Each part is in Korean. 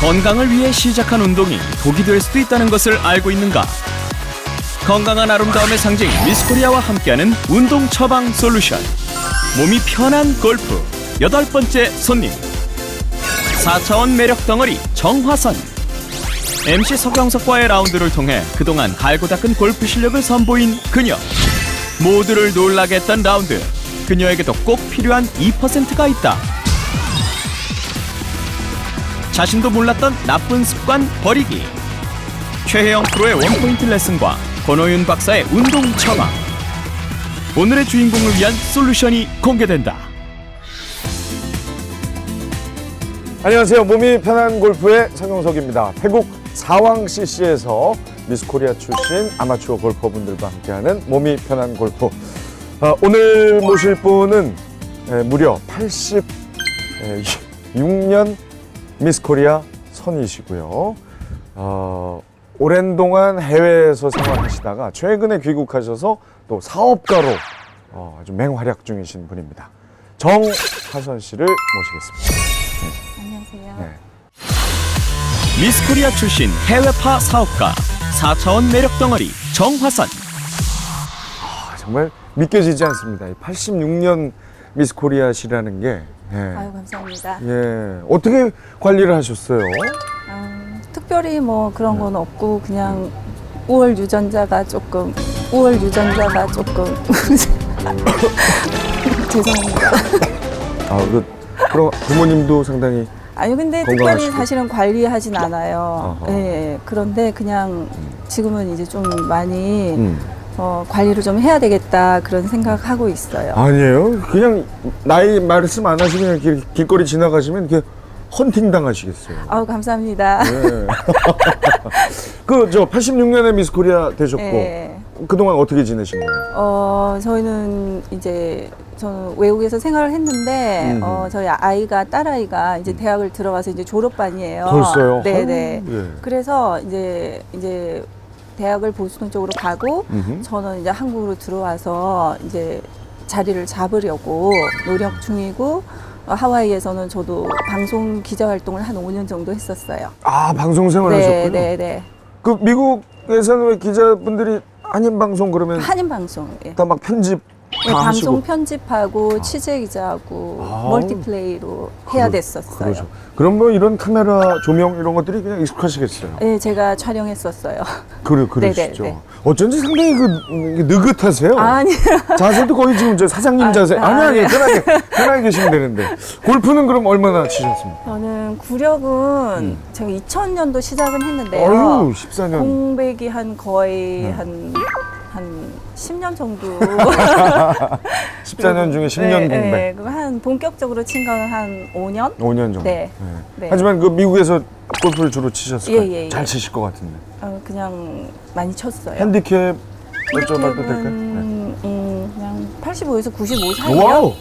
건강을 위해 시작한 운동이 독이 될 수도 있다는 것을 알고 있는가? 건강한 아름다움의 상징 미스코리아와 함께하는 운동 처방 솔루션. 몸이 편한 골프 여덟 번째 손님. 4차원 매력 덩어리 정화선. MC 서경석과의 라운드를 통해 그동안 갈고 닦은 골프 실력을 선보인 그녀. 모두를 놀라게 했던 라운드. 그녀에게도 꼭 필요한 2%가 있다. 자신도 몰랐던 나쁜 습관 버리기. 최혜영 프로의 원포인트 레슨과 권호윤 박사의 운동 처방. 오늘의 주인공을 위한 솔루션이 공개된다. 안녕하세요. 몸이 편한 골프의 성영석입니다. 태국 사왕 CC에서 미스코리아 출신 아마추어 골퍼분들과 함께하는 몸이 편한 골프. 어, 오늘 모실 분은 에, 무려 86년 미스코리아 선이시고요. 어, 오랜 동안 해외에서 생활하시다가 최근에 귀국하셔서 또 사업가로 어, 아주 맹활약 중이신 분입니다. 정하선 씨를 모시겠습니다. 안녕하세요. 네. 미스코리아 출신 해외파 사업가 4차원 매력 덩어리 정화선. 아, 정말 믿겨지지 않습니다. 86년 미스 코리아시라는 게. 예. 아유 감사합니다. 예. 어떻게 관리를 하셨어요? 음, 특별히 뭐 그런 건 없고 그냥 우월 유전자가 조금 우월 유전자가 조금 죄송합니다. 아, 그, 그럼 부모님도 상당히 아니 근데 건강하시고. 특별히 사실은 관리하진 않아요. 어허. 예, 그런데 그냥 지금은 이제 좀 많이 음. 어, 관리를 좀 해야 되겠다 그런 생각하고 있어요. 아니에요. 그냥 나이 말씀 안 하시면 길, 길거리 지나가시면 이렇게 헌팅 당하시겠어요. 아우 감사합니다. 예. 그, 저, 86년에 미스 코리아 되셨고, 예. 그동안 어떻게 지내신 거예요? 어, 저희는 이제 저는 외국에서 생활을 했는데 음. 어, 저희 아이가 딸아이가 이제 대학을 들어가서 이제 졸업반이에요. 벌써요? 네, 네. 아유, 예. 그래서 이제 이제 대학을 보수동 쪽으로 가고 음흠. 저는 이제 한국으로 들어와서 이제 자리를 잡으려고 노력 중이고 어, 하와이에서는 저도 방송 기자 활동을 한 5년 정도 했었어요. 아, 방송 생활 네, 하셨군요. 네, 네. 그 미국에서는 왜 기자분들이 한인 방송 그러면 한인 방송. 예. 다 막 편집 네, 다 방송 하시고 편집하고 취재 기자하고 아. 멀티플레이로 해야 그러- 됐었어요. 그러죠. 그럼 뭐 이런 카메라 조명 이런 것들이 그냥 익숙하시겠어요. 네, 제가 촬영했었어요. 그래 그러시죠. 네, 네. 어쩐지 상당히 그 음, 느긋하세요. 아니, 자세도 거의 지금 저 사장님 아, 자세. 아니 아, 아니 네. 편하게 편하게 계시면 되는데 골프는 그럼 얼마나 치셨습니까? 저는 구력은 제가 2000년도 시작은 했는데요. 음. 어유 14년. 공백이 한 거의 네. 한, 한 10년 정도. 14년 중에 10년 공백. 네, 그한 본격적으로 친 거는 한 5년? 5년 정도. 네. 네. 네. 하지만 그 미국에서 골프를 주로 치셨을 예, 거예요. 예, 예. 잘 치실 것 같은데. 어, 그냥 많이 쳤어요. 핸디캡 여쭤봐도 핸디캡은, 될까요? 네. 음, 그냥 85에서 95 사이요. 와우.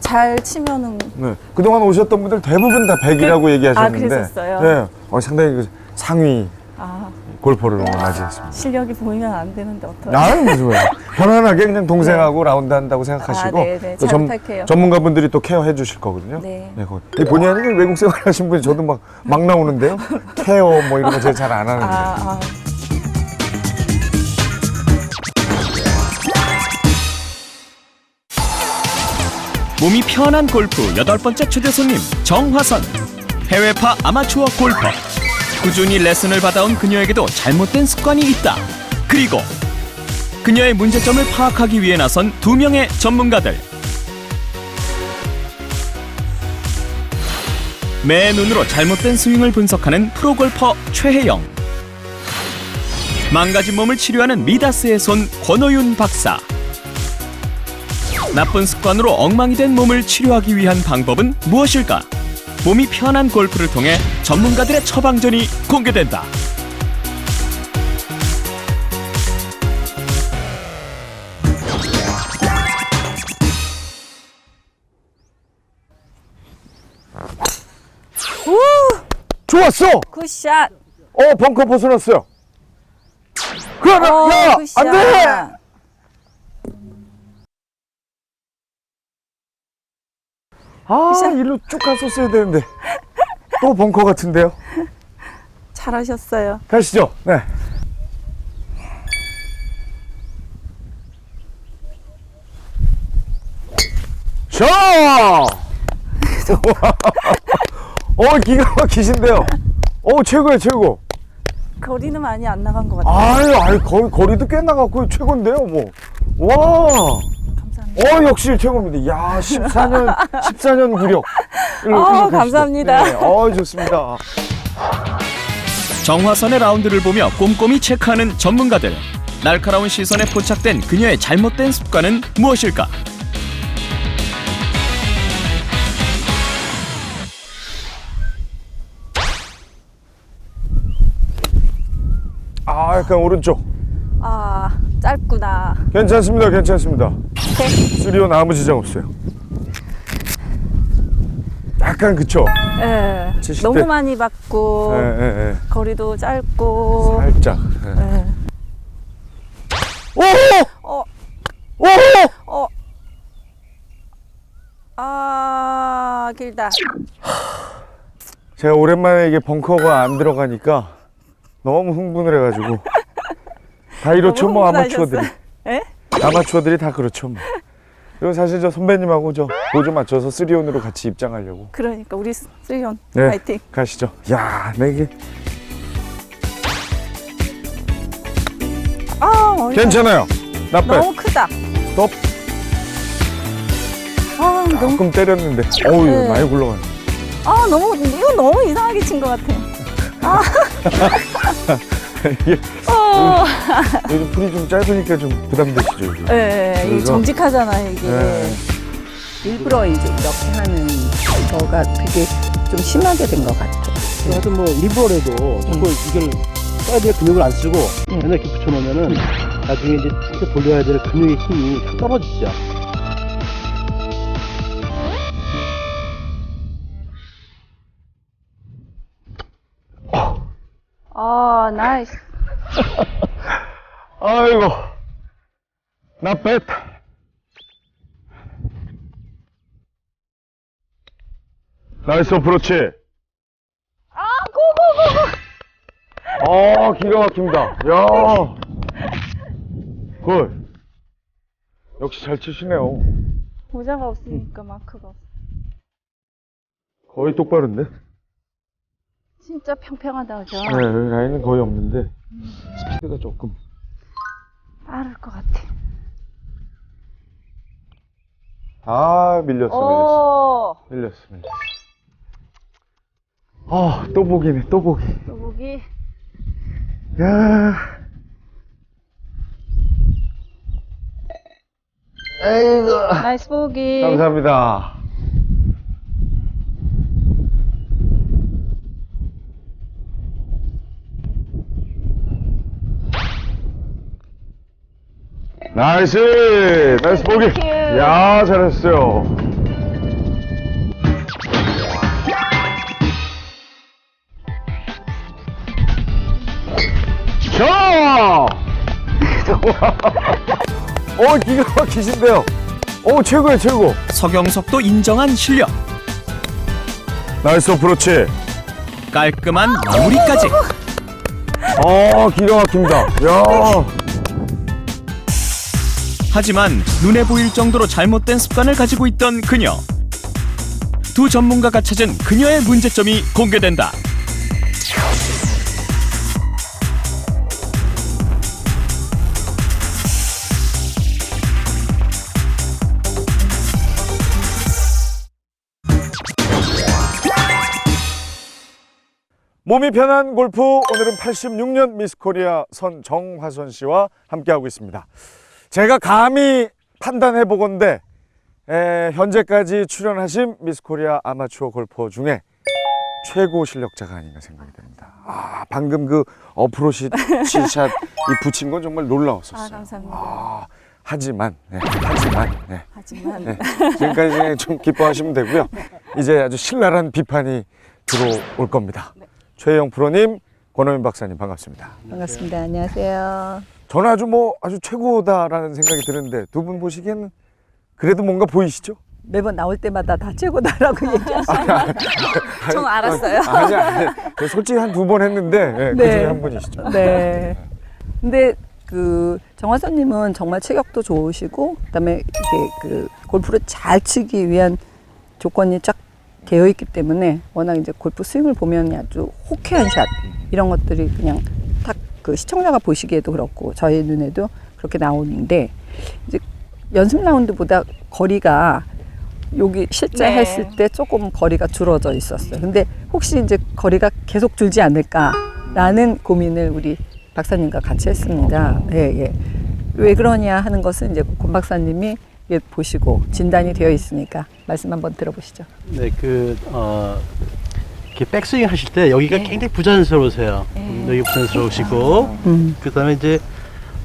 잘 치면은 네. 그동안 오셨던 분들 대부분 다 100이라고 얘기하셨는데. 아, 그랬었어요? 네. 어, 상당히 그 상위 아 골퍼를 오늘 맞이했습니다. 실력이 보이면 안 되는데 어떡하지? 아유, 무슨 말 편안하게 그냥 동생하고 라운드 한다고 생각하시고. 아, 네, 네. 또 잘 부탁해요. 전문가분들이 또 케어해 주실 거거든요. 네. 그거. 이 본의 아니게 외국 생활 하신 분이 저도 막, 막 나오는데요. 케어 뭐 이런 거 제가 잘 안 하는데. 아, 아. 몸이 편한 골프 여덟 번째 초대 손님 정화선. 해외파 아마추어 골퍼. 꾸준히 레슨을 받아온 그녀에게도 잘못된 습관이 있다. 그리고 그녀의 문제점을 파악하기 위해 나선 두 명의 전문가들. 매 눈으로 잘못된 스윙을 분석하는 프로골퍼 최혜영. 망가진 몸을 치료하는 미다스의 손 권호윤 박사. 나쁜 습관으로 엉망이 된 몸을 치료하기 위한 방법은 무엇일까? 몸이 편한 골프를 통해 전문가들의 처방전이 공개된다. 좋았어! 굿샷. 어, 벙커 벗어났어요. 그러나, 어, 야! 안 돼! 아, 일로 쭉 갔었어야 되는데. 또 벙커 같은데요? 잘하셨어요. 가시죠. 네. 샤! 어, 기가 막히신데요. 어, 최고예요, 최고. 거리는 많이 안 나간 것 같아요. 아유, 아유, 거, 거리도 꽤 나갔고 최고인데요, 뭐. 와! 어, 역시 최고입니다. 야, 14년, 14년 구력. 아, 감사합니다. 네, 어, 좋습니다. 정화선의 라운드를 보며 꼼꼼히 체크하는 전문가들. 날카로운 시선에 포착된 그녀의 잘못된 습관은 무엇일까? 아, 약간 오른쪽. 아, 짧구나. 괜찮습니다, 괜찮습니다. 네. 수리온 아무 지장 없어요. 약간 그쵸? 예. 70대. 너무 많이 받고 예, 예, 예. 거리도 짧고. 살짝. 예. 예. 오! 어, 오! 어. 아, 길다. 제가 오랜만에 이게 벙커가 안 들어가니까 너무 흥분을 해가지고 다 이렇죠 너무 뭐 흥분하셨어요. 아마추어들이 예? 아마추어들이 다 그렇죠 뭐. 그리고 사실 저 선배님하고 저 보조 맞춰서 쓰리온으로 같이 입장하려고. 그러니까 우리 수현 네 파이팅. 가시죠. 야 내게 아, 머리 괜찮아요. 나빼. 너무 크다. 스톱 아, 너무 조금 때렸는데. 어우 네. 많이 굴러가네. 아, 너무 이거 너무 이상하게 친 것 같아. 아. 이게 어. 요즘 풀이 좀 짧으니까 좀 부담되시죠 예, 이 그래서- 정직하잖아요, 이게. 네. 일부러 이제 이렇게 하는 거가 그게 좀 심하게 된 것 같아. 하여튼 뭐 일부러라도 자꾸 이걸 써야 될 근육을 안 쓰고 맨날 이렇게 붙여놓으면은 나중에 이제 툭 돌려야 될 근육의 힘이 탁 떨어지죠. 아, 나이스. 아이고 나 뺐다 나이스 어프로치 아, 고고고. 아 기가 막힙니다 야 굿. 역시 잘 치시네요 모자가 없으니까 마크가 없어. 거의 똑바른데 진짜 평평하다, 그죠? 네 여기 라인은 거의 없는데 스피드가 조금 빠를 것 같아. 아 밀렸어 오, 밀렸어 밀렸어 밀렸어 아또 보기네 또 보기 또 보기. 야 에이구 나이스 보기. 감사합니다. 나이스! 나이스 보기! 땡큐. 야, 잘했어요. 자! 어, 기가 막히신데요. 오, 최고예요, 최고. 서경석도 인정한 실력. 나이스 어프로치. 깔끔한 마무리까지. 아, 기가 막힙니다. 야. 하지만 눈에 보일 정도로 잘못된 습관을 가지고 있던 그녀. 두 전문가가 찾은 그녀의 문제점이 공개된다. 몸이 편한 골프 오늘은 86년 미스코리아 선 정화선 씨와 함께하고 있습니다. 제가 감히 판단해 보건데 에, 현재까지 출연하신 미스코리아 아마추어 골퍼 중에 최고 실력자가 아닌가 생각이 됩니다. 아 방금 그 어프로치 샷 이 붙인 건 정말 놀라웠었어요. 아, 감사합니다. 아, 하지만 네, 하지만 네. 하지만 네, 지금까지 좀 기뻐하시면 되고요. 이제 아주 신랄한 비판이 들어올 겁니다. 최영 프로님, 권호민 박사님 반갑습니다. 반갑습니다. 안녕하세요. 저는 아주 뭐 아주 최고다라는 생각이 드는데 두 분 보시기에는 그래도 뭔가 보이시죠? 매번 나올 때마다 다 최고다라고 얘기하시는 저 알았어요. 아니, 아니. 솔직히 한 두 번 했는데, 예, 그 네. 중에 한 분이시죠. 네. 근데 그 정화선님은 정말 체격도 좋으시고 그다음에 이게 그 골프를 잘 치기 위한 조건이 쫙 되어 있기 때문에 워낙 이제 골프 스윙을 보면 아주 호쾌한 샷 이런 것들이 그냥 딱 그 시청자가 보시기에도 그렇고 저희 눈에도 그렇게 나오는데 이제 연습 라운드보다 거리가 여기 실제 네. 했을 때 조금 거리가 줄어져 있었어요. 근데 혹시 이제 거리가 계속 줄지 않을까라는 고민을 우리 박사님과 같이 했습니다. 예, 예. 왜 그러냐 하는 것은 이제 권 박사님이 예, 보시고 진단이 되어 있으니까 말씀 한번 들어보시죠. 네, 그, 어, 이렇게 백스윙 하실 때 여기가 굉장히 부자연스러우세요. 음, 여기 부자연스러우시고, 음. 그 다음에 이제,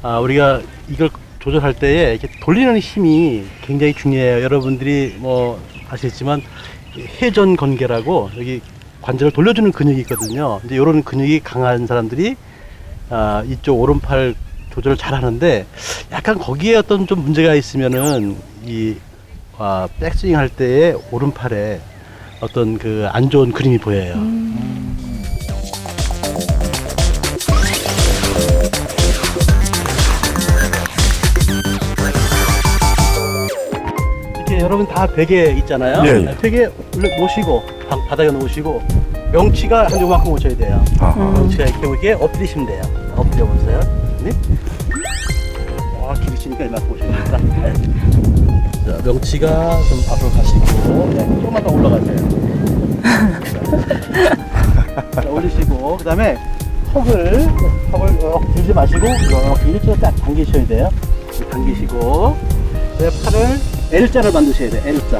아, 우리가 이걸 조절할 때에 이렇게 돌리는 힘이 굉장히 중요해요. 여러분들이 뭐 아시겠지만, 회전 건개라고 여기 관절을 돌려주는 근육이 있거든요. 이제 이런 근육이 강한 사람들이 아, 이쪽 오른팔 조절을 잘 하는데 약간 거기에 어떤 좀 문제가 있으면은 이 아, 백스윙 할 때에 오른팔에 어떤 그 안 좋은 그림이 보여요. 이렇게 여러분 다 베개 있잖아요. 예, 예. 베개 올려 놓으시고 바, 바닥에 놓으시고 명치가 한 요만큼 오셔야 돼요. 아하. 명치가 이렇게 오게 엎드리시면 돼요. 엎드려 보세요. 네? 와 길으시니까 이만큼. 네. 자, 명치가 좀 앞으로 가시고 네, 조금만 더 올라가세요. 자, 올리시고 그다음에 턱을 턱을 이렇게 들지 마시고 이렇게 일자로 딱 당기셔야 돼요. 당기시고 내 팔을 L자를 만드셔야 돼요. L자.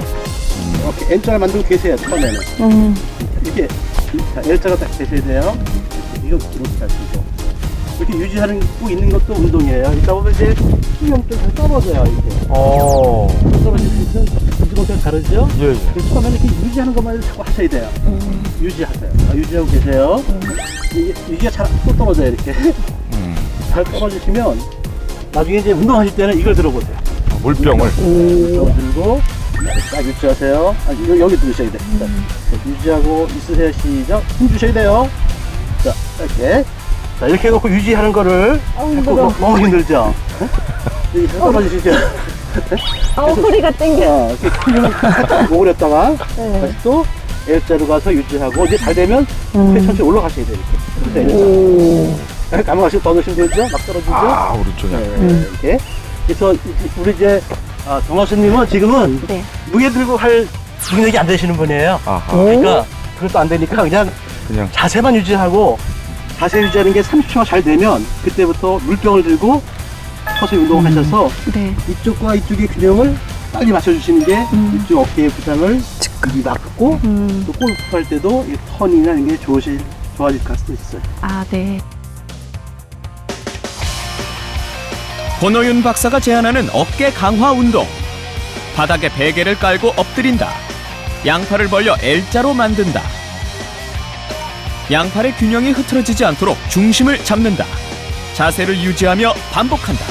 이렇게 L자를 만들고 계세요. 처음에는 이렇게 자, L자가 딱 되셔야 돼요. 이거 이렇게 하시고 이렇게 유지하고 있는 것도 운동이에요. 이따 보면 이제 쪽에서 떨어져요. 이렇게 어, 있는 부지런히 다르죠? 예, 예. 그래서 처음에는 이렇게 유지하는 것만 자꾸 하셔야 돼요. 유지하세요. 아, 유지하고 계세요. 이게, 이게 잘또 떨어져요, 이렇게. 음. 잘 떨어지시면 나중에 이제 운동하실 때는 이걸 들어보세요. 물병을. 이걸 들고 딱 유지하세요. 아, 이거 여기 들으셔야 돼. 자, 유지하고 있으세요. 시작. 힘 주셔야 돼요. 자, 이렇게. 자, 이렇게 해놓고 유지하는 거를 자꾸 너- 너무 힘들죠? 여기 떨어지시죠? 아, 허리가 땡겨. 어, 이렇게 살짝 목을 했다가 다시 또 L자로 가서 유지하고 이제 잘 되면 천천히 올라가셔야 돼요 이렇게. 그래서 감아가시고 더 넣으시면 되죠? 막 떨어지죠? 아, 오른쪽에. 네, 이렇게. 그래서 이- 우리 이제 아, 정화수님은 지금은 네. 무게 들고 할 능력이 안 되시는 분이에요. 아하. 그러니까 그것도 안 되니까 그냥 그냥. 자세만 유지하고 자세 유지하는 게 30초가 잘 되면 그때부터 물병을 들고 서서히 운동하셔서 네. 이쪽과 이쪽의 균형을 빨리 맞춰주시는 게 이쪽 어깨의 부상을 이 막고 음. 또 골프 할 때도 이 턴이나 이런 게 좋으실, 좋아질 수도 있어요. 아, 네. 권호윤 박사가 제안하는 어깨 강화 운동. 바닥에 베개를 깔고 엎드린다. 양팔을 벌려 L자로 만든다. 양팔의 균형이 흐트러지지 않도록 중심을 잡는다. 자세를 유지하며 반복한다.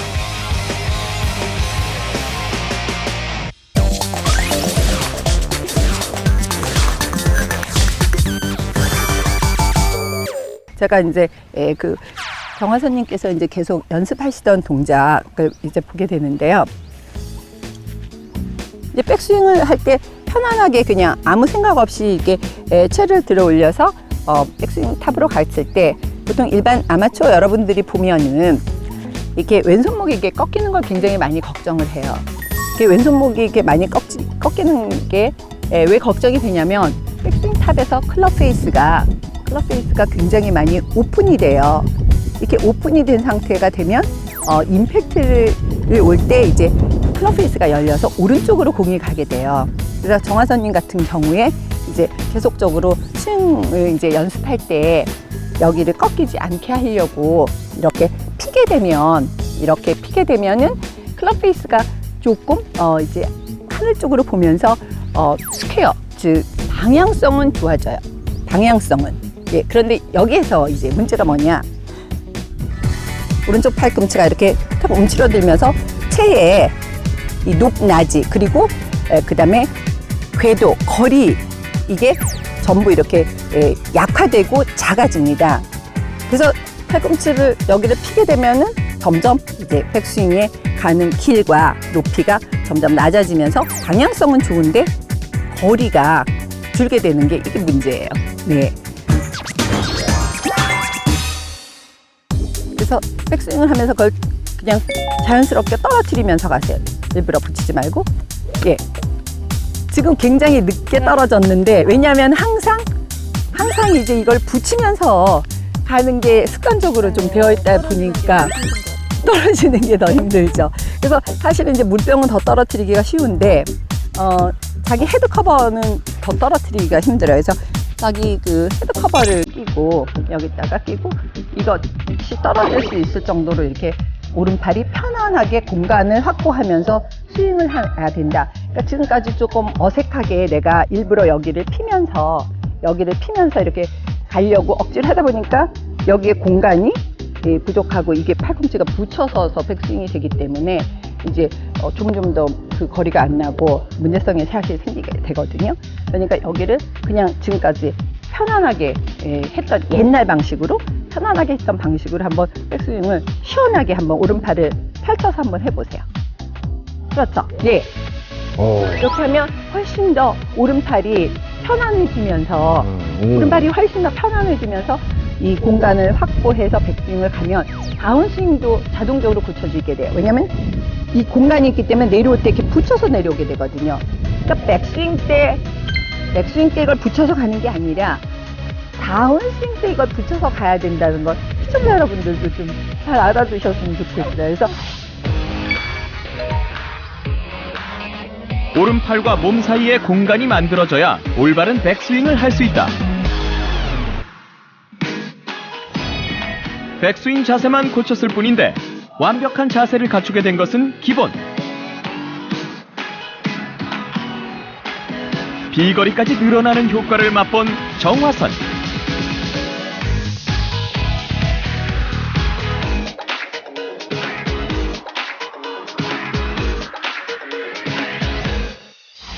제가 이제 예, 그 정화선님께서 이제 계속 연습하시던 동작을 이제 보게 되는데요. 이제 백스윙을 할 때 편안하게 그냥 아무 생각 없이 이게 예, 채를 들어 올려서 어, 백스윙 탑으로 갔을 때 보통 일반 아마추어 여러분들이 보면은 이렇게 왼손목이 이게 꺾이는 걸 굉장히 많이 걱정을 해요. 이게 왼손목이 이렇게 많이 꺾지, 꺾이는 게 왜 걱정이 되냐면 백스윙 탑에서 클럽 페이스가 클럽 페이스가 굉장히 많이 오픈이 돼요. 이렇게 오픈이 된 상태가 되면 어, 임팩트를 올 때 이제 클럽 페이스가 열려서 오른쪽으로 공이 가게 돼요. 그래서 정화선님 같은 경우에 이제 계속적으로 스윙을 이제 연습할 때 여기를 꺾이지 않게 하려고 이렇게 피게 되면 이렇게 피게 되면은 클럽 페이스가 조금 어 이제 하늘 쪽으로 보면서 어 스퀘어 즉 방향성은 좋아져요. 방향성은 예 그런데 여기에서 이제 문제가 뭐냐 오른쪽 팔꿈치가 이렇게 탁 움츠러들면서 체에 이 높낮이 그리고 그 다음에 궤도, 거리 이게 전부 이렇게 에, 약화되고 작아집니다. 그래서 팔꿈치를 여기를 피게 되면은 점점 이제 백스윙에 가는 길과 높이가 점점 낮아지면서 방향성은 좋은데 거리가 줄게 되는 게 이게 문제예요. 네. 그래서 백스윙을 하면서 그걸 그냥 자연스럽게 떨어뜨리면서 가세요. 일부러 붙이지 말고. 예. 지금 굉장히 늦게 떨어졌는데 왜냐하면 항상 항상 이제 이걸 붙이면서 가는 게 습관적으로 좀 되어 있다 보니까 떨어지는 게 더 힘들죠. 그래서 사실은 이제 물병은 더 떨어뜨리기가 쉬운데 어 자기 헤드 커버는 더 떨어뜨리기가 힘들어요. 그래서 자기 그 헤드 커버를 끼고 여기다가 끼고 이것이 떨어질 수 있을 정도로 이렇게 오른팔이 편안하게 공간을 확보하면서 스윙을 해야 된다. 그러니까 지금까지 조금 어색하게 내가 일부러 여기를 피면서 여기를 피면서 이렇게 가려고 억지를 하다 보니까 여기에 공간이 예, 부족하고 이게 팔꿈치가 붙여서서 백스윙이 되기 때문에 이제 어, 조금 더 그 거리가 안 나고 문제성이 사실 생기게 되거든요. 그러니까 여기를 그냥 지금까지 편안하게 예, 했던 옛날 방식으로 편안하게 했던 방식으로 한번 백스윙을 시원하게 한번 오른팔을 펼쳐서 한번 해보세요. 그렇죠. 예. 오. 이렇게 하면 훨씬 더 오른팔이 편안해지면서 음. 오른발이 훨씬 더 편안해지면서 이 공간을 확보해서 백스윙을 가면 다운스윙도 자동적으로 굳혀지게 돼요. 왜냐면 이 공간이 있기 때문에 내려올 때 이렇게 붙여서 내려오게 되거든요. 그러니까 백스윙 때, 백스윙 때 이걸 붙여서 가는 게 아니라 다운스윙 때 이걸 붙여서 가야 된다는 걸 시청자 여러분들도 좀 잘 알아두셨으면 좋겠어요. 그래서 오른팔과 몸 사이에 공간이 만들어져야 올바른 백스윙을 할 수 있다. 백스윙 자세만 고쳤을 뿐인데 완벽한 자세를 갖추게 된 것은 기본. 비거리까지 늘어나는 효과를 맛본 정화선.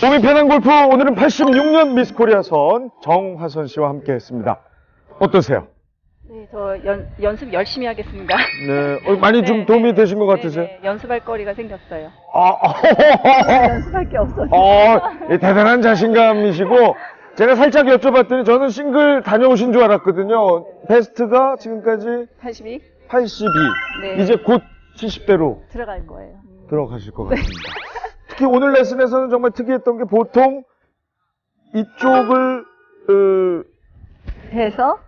몸이 편한 골프 오늘은 86년 미스 코리아선 정화선 씨와 함께 했습니다. 어떠세요? 네, 저 연, 연습 열심히 하겠습니다. 네, 어, 많이 좀 네, 도움이 네. 되신 것 같으세요? 네, 네, 연습할 거리가 생겼어요. 아, 아, 연습할 게 없어요. 어, 이 대단한 자신감이시고 제가 살짝 여쭤봤더니 저는 싱글 다녀오신 줄 알았거든요. 베스트가 지금까지 82 82. 네. 이제 곧 70대로 들어갈 거예요. 들어가실 것 같습니다. 특히 오늘 레슨에서는 정말 특이했던 게 보통 이쪽을 어, 해서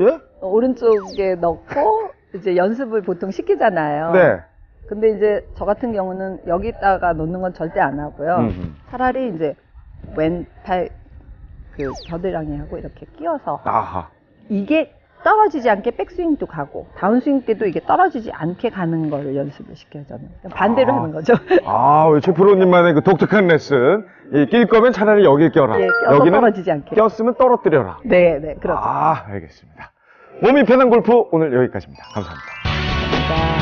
예? 오른쪽에 넣고 이제 연습을 보통 시키잖아요. 네. 근데 이제 저 같은 경우는 여기다가 놓는 건 절대 안 하고요. 음흠. 차라리 이제 왼팔 그 겨드랑이하고 이렇게 끼워서 아하. 이게 떨어지지 않게 백스윙도 가고 다운스윙 때도 이게 떨어지지 않게 가는 거를 연습을 시켜요 저는 반대로 아. 하는 거죠. 아, 우리 최 프로님만의 그 독특한 레슨. 이낄 거면 차라리 여기 껴라. 예, 껴서 떨어지지 않게. 꼈으면 떨어뜨려라. 네, 네, 그렇죠. 아, 알겠습니다. 몸이 편한 골프 오늘 여기까지입니다. 감사합니다. 감사합니다.